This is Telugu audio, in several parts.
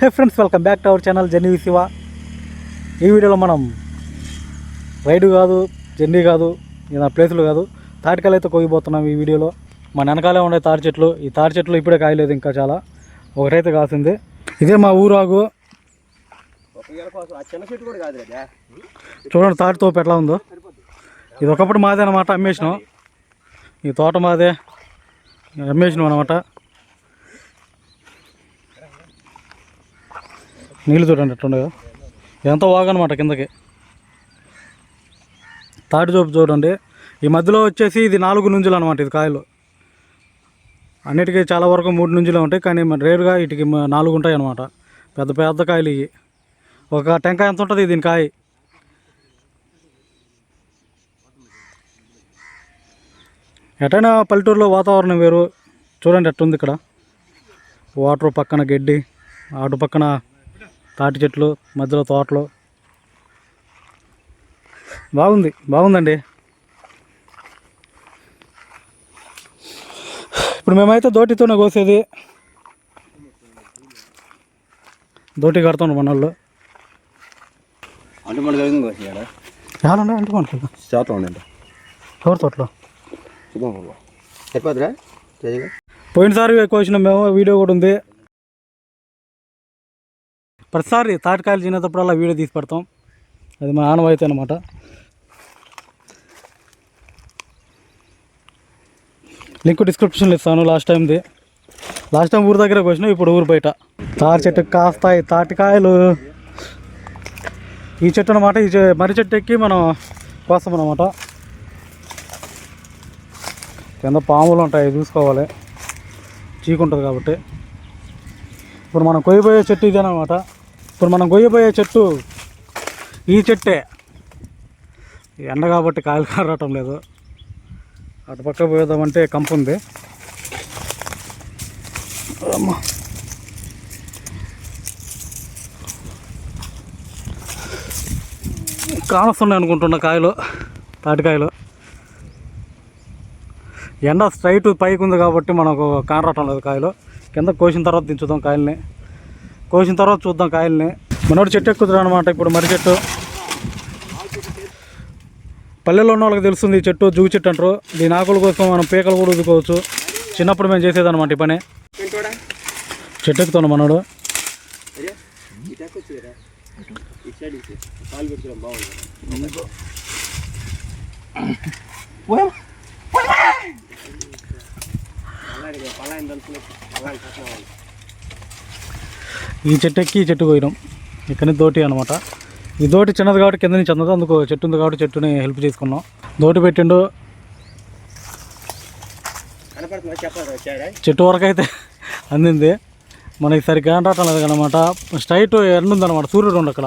Hey friends welcome back to our channel journey Shiva. ఈ వీడియోలో మనం రైడ్ కాదు జర్నీ కాదు ఇలా ప్లేసులు కాదు తాటికాయలు అయితే కోయిపోతున్నాం ఈ వీడియోలో. మన వెనకాలే ఉండే తాటి చెట్లు ఈ తాటి చెట్లు ఇప్పుడే కాయలేదు ఇంకా చాలా. ఒకటైతే కాసింది. ఇదే మా ఊరాగు. చూడండి తాటి తోపు ఎట్లా ఉందో. ఇది ఒకప్పుడు మాదే అనమాట అమ్మేసినాం. ఈ తోట మాదే అమ్మేసినాం అనమాట నీళ్ళు చూడండి ఎట్లుండగా ఇదంతా వాగనమాట కిందకి. తాటి చూపు చూడండి. ఈ మధ్యలో వచ్చేసి ఇది నాలుగు నుంజులు అనమాట ఇది కాయలు. అన్నిటికీ చాలా వరకు మూడు నుంజులే ఉంటాయి కానీ రేరుగా వీటికి నాలుగు ఉంటాయి అనమాట. పెద్ద పెద్ద కాయలు ఇవి. ఒక టెంకాయ ఎంత ఉంటుంది దీని కాయ? ఎటైనా పల్లెటూరులో వాతావరణం వేరు. చూడండి ఎట్టుంది ఇక్కడ. వాటర్ పక్కన గడ్డి అటు పక్కన తాటి చెట్లు మధ్యలో తోటలు. బాగుంది బాగుందండి. ఇప్పుడు మేమైతే దోటితోనే కోసేది. దోటి కడుతున్నాం మన వాళ్ళు అంటే మన చాలా అంటే ఎవరి తోటలో? పోయినసారి కోసినాం మేము వీడియో కూడా ఉంది. ప్రతిసారి తాటికాయలు తినేటప్పుడల్లా వీడియో తీసి పెడతాం. అది మా ఆనవాయితీ అనమాట లింక్ డిస్క్రిప్షన్లో ఇస్తాను లాస్ట్ టైంది లాస్ట్ టైం ఊరి దగ్గరకు కోసినాం ఇప్పుడు ఊరు బయట. తాటి చెట్టుకు కాస్తాయి తాటికాయలు. ఈ చెట్టు అనమాట ఈ చె- మర్రి చెట్టు ఎక్కి మనం కోస్తాం అనమాట కింద పాములు ఉంటాయి చూసుకోవాలి. చీకుంటుంది కాబట్టి. ఇప్పుడు మనం కొయ్యబోయే చెట్టు ఇదేనమాట ఇప్పుడు మనం కొయ్యబోయే చెట్టు ఈ చెట్టే. ఎండ కాబట్టి కాయలు కారటం లేదు. అటు పక్క పోయేదామంటే కంపు ఉంది. అమ్మా. కానొస్తున్నాయి అనుకుంటున్న కాయలు తాటికాయలు. ఎండ స్ట్రైట్ పైకి ఉంది కాబట్టి మనకు కానరాటం లేదు కాయలు. కింద కోసిన తర్వాత దించుదాం కాయల్ని. కోసిన తర్వాత చూద్దాం కాయల్ని. మనోడు చెట్టు ఎక్కుతున్నాడు అనమాట ఇప్పుడు మర్రి చెట్టు. పల్లెల్లో ఉన్న వాళ్ళకి తెలుస్తుంది ఈ చెట్టు జూ చెట్టు అంటారు. దీని ఆకుల కోసం మనం పీకలు కూడా ఉదుకోవచ్చు చిన్నప్పుడు మేము చేసేదన్నమాట ఈ పని. చెట్టు ఎక్కుతాను మనోడు. పాలు తలుపులు పలాయన కట్టిన ఈ చెట్టు ఎక్కి ఈ చెట్టు కోయడం ఇక్కడ దోటి అనమాట ఈ దోటి చిన్నది కాబట్టి కింద నుంచి అందదు. అందుకు చెట్టు ఉంది కాబట్టి చెట్టుని హెల్ప్ చేసుకున్నాం. దోటి పెట్టిండు. చెట్టు వరకు అయితే అందింది. మనకి సరిగ్గా రావటం లేదు అనమాట స్ట్రైట్ ఎండ ఉందన్నమాట. సూర్యుడు ఉండు అక్కడ.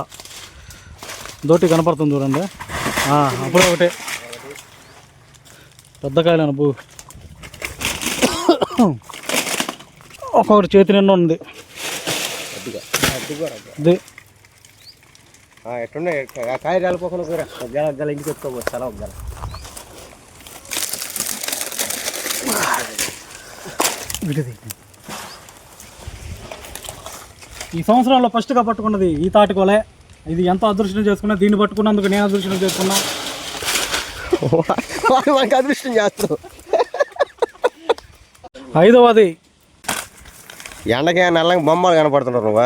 దోటి కనపడుతుంది చూడండి. అప్పుడే ఒకటే. పెద్ద కాయలు అనుభూ. ఒక్కొక్కటి చేతి నిండా ఉంది. ఎట్టున్నాయి కాయ రాలిపోకుండా కూర గల గల ఇంటికి ఎత్తుకోవచ్చు చాలా గల ఈ సంవత్సరంలో ఫస్ట్గా పట్టుకున్నది ఈ తాటికోలే ఇది ఎంత అదృష్టం చేసుకున్నా దీన్ని పట్టుకున్నందుకు నేను అదృష్టం చేసుకున్నా. మనకి అదృష్టం చేస్తాం ఐదవది. ఎండకి నల్లగా బొమ్మలు కనపడుతున్నారు నువ్వు?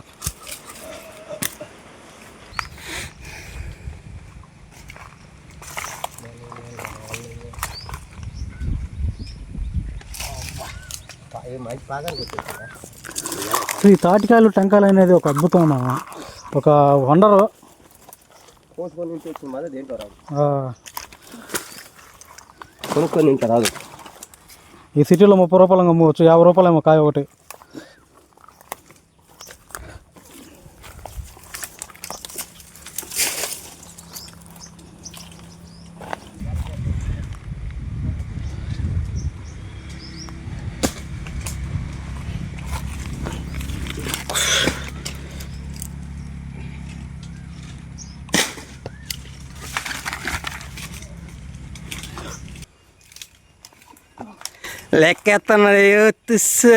సో ఈ తాటికాయలు టెంకాయలు అనేది ఒక అద్భుతం. ఒక వండర్. కొనుక్కొని రాదు. ఈ సిటీలో ముప్పై రూపాయలు అమ్మవచ్చు యాభై రూపాయలు ఏమో కాయ ఒకటి. లెక్కెత్తన్నాడు తుస్సు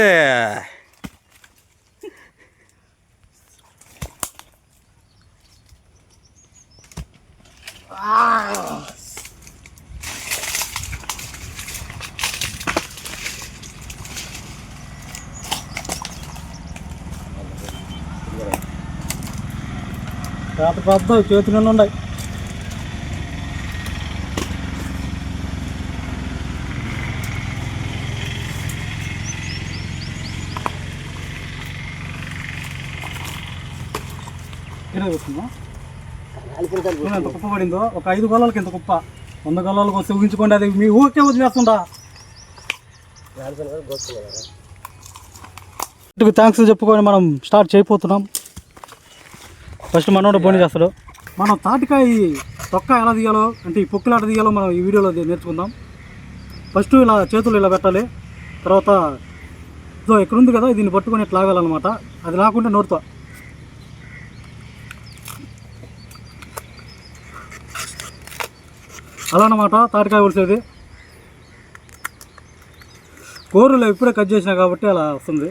పెద్ద పెద్ద చేతి నిండా ఉన్నాయి ఇరవై వస్తుందా ఎంత కుప్ప పడిందో. ఒక ఐదు గొల్లలకి ఎంత కుప్ప? వంద గొల్లలకు వస్తే ఊహించుకోండి అది మీ ఊరికే వదిలేస్తుందా? థ్యాంక్స్ చెప్పుకొని మనం స్టార్ట్ చేయబోతున్నాం. ఫస్ట్ మనోడు బోని చేస్తాడు. మనం తాటికాయ తొక్క ఎలా తీయాలో అంటే ఈ పొక్కులు ఎలా తీయాలో మనం ఈ వీడియోలో నేర్చుకుందాం. ఫస్ట్ ఇలా చేతులు ఇలా పెట్టాలి. తర్వాత ఇదో ఇక్కడ ఉంది కదా దీన్ని పట్టుకొని ఇట్లా అది లాకుంటే నోరుతో అలా అన్నమాట తాటికాయ ఉడిసేది కూరలు ఇప్పుడే కట్ చేసినా కాబట్టి అలా వస్తుంది.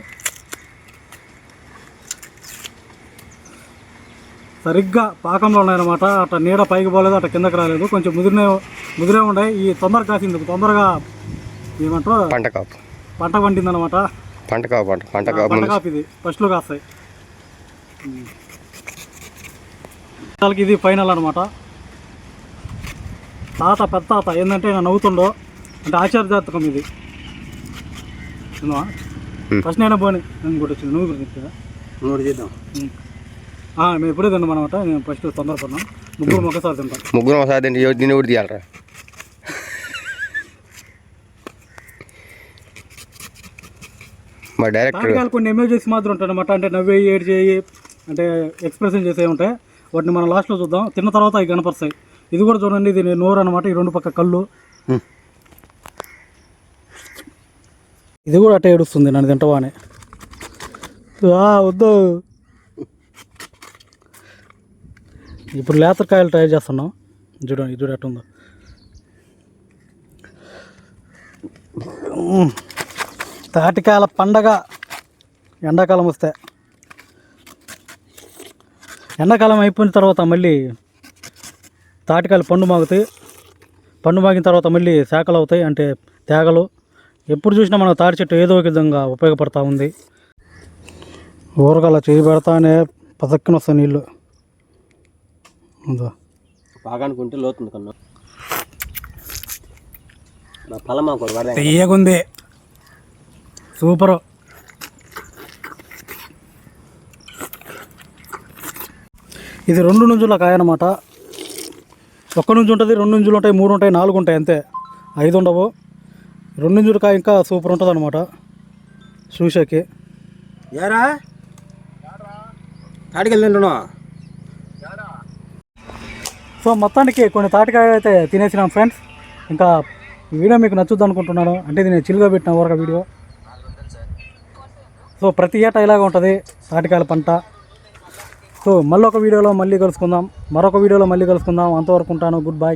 సరిగ్గా పాకంలో ఉన్నాయన్నమాట. అట్లా నీడ పైకి పోలేదు అట్లా కిందకి రాలేదు. కొంచెం ముదిరినే ముదిరే ఉన్నాయి ఈ తొందరగా కాసింది. తొందరగా ఏమంటారు? పంట కాపు. పంట పండింది అనమాట పంట కాపు పంట పంట కాపు పంట కాపు ఇది ఫస్ట్లో కాస్తాయి. ఇది ఫైనల్ అనమాట తాత పెద్ద తాత ఏంటంటే నేను నవ్వుతుండో. అంటే ఆచార్య జాతకం ఇది. ఫస్ట్ నేను పోనీ. ఇంకోటి వచ్చింది. నువ్వు గురించి నోటి చేద్దాం. మేము ఎప్పుడే తిన్నాం అనమాట నేను ఫస్ట్ తొందరపడినాం. ముగ్గురు ఒకసారి తింటాం. ముగ్గురు ఒకసారి తింటే దీన్ని కూడా తీయాలరా? మా డైరెక్టర్ కొన్ని ఎమోజెస్ మాత్రం ఉంటాయి అనమాట అంటే నవ్వే ఏడు చేయి అంటే ఎక్స్ప్రెషన్ చేసే ఉంటాయి. వాటిని మనం లాస్ట్లో చూద్దాం. తిన్న తర్వాత అవి కనపరుస్తాయి ఇది కూడా చూడండి ఇది నేను నోరు అనమాట ఈ రెండు పక్క కళ్ళు. ఇది కూడా అట్టే ఏడుస్తుంది నన్ను తింటవా అని ఆ, వద్దు. ఇప్పుడు లేతకాయలు ట్రై చేస్తున్నాం. చూడండి ఇది చూడు ఎట్టుందో. మ్మ్. తాటికాయల పండగ ఎండాకాలం వస్తే. ఎండాకాలం అయిపోయిన తర్వాత మళ్ళీ తాటికాయలు పండు మాగుతాయి. పండు మాగిన తర్వాత మళ్ళీ శాఖలు అవుతాయి. అంటే తేగలు. ఎప్పుడు చూసినా మన తాటి చెట్టు ఏదో ఒక విధంగా ఉపయోగపడతా ఉంది. ఊరగాల చేయి పెడతానే పసక్కన వస్తాయి నీళ్ళు. ఉందా పాకానికి ఉంటే లోతుంది కన్నా. సూపరు. ఇది రెండు నుంచుల కాయ అన్నమాట. ఒక్క నుంచి ఉంటుంది రెండు నుంచులు ఉంటాయి మూడు ఉంటాయి నాలుగు ఉంటాయి అంతే. ఐదు ఉండవు. రెండు నుంచుల కాయ ఇంకా సూపర్ ఉంటుంది అనమాట చూసాకి ఏరా తాడికెళ్ళి తింటున్నా సో మొత్తానికి కొన్ని తాటికాయలు అయితే తినేసినాం ఫ్రెండ్స్. ఇంకా వీడియో మీకు నచ్చుద్ది అనుకుంటున్నాను. అంటే ఇది నేను చిలుగా పెట్టిన వరకు వీడియో. సో ప్రతి ఏటా ఇలాగ ఉంటుంది తాటికాయల పంట. సో మళ్ళీ ఒక వీడియోలో మళ్ళీ కలుసుకుందాం. మరొక వీడియోలో మళ్ళీ కలుసుకుందాం. అంతవరకు ఉంటాను. Good bye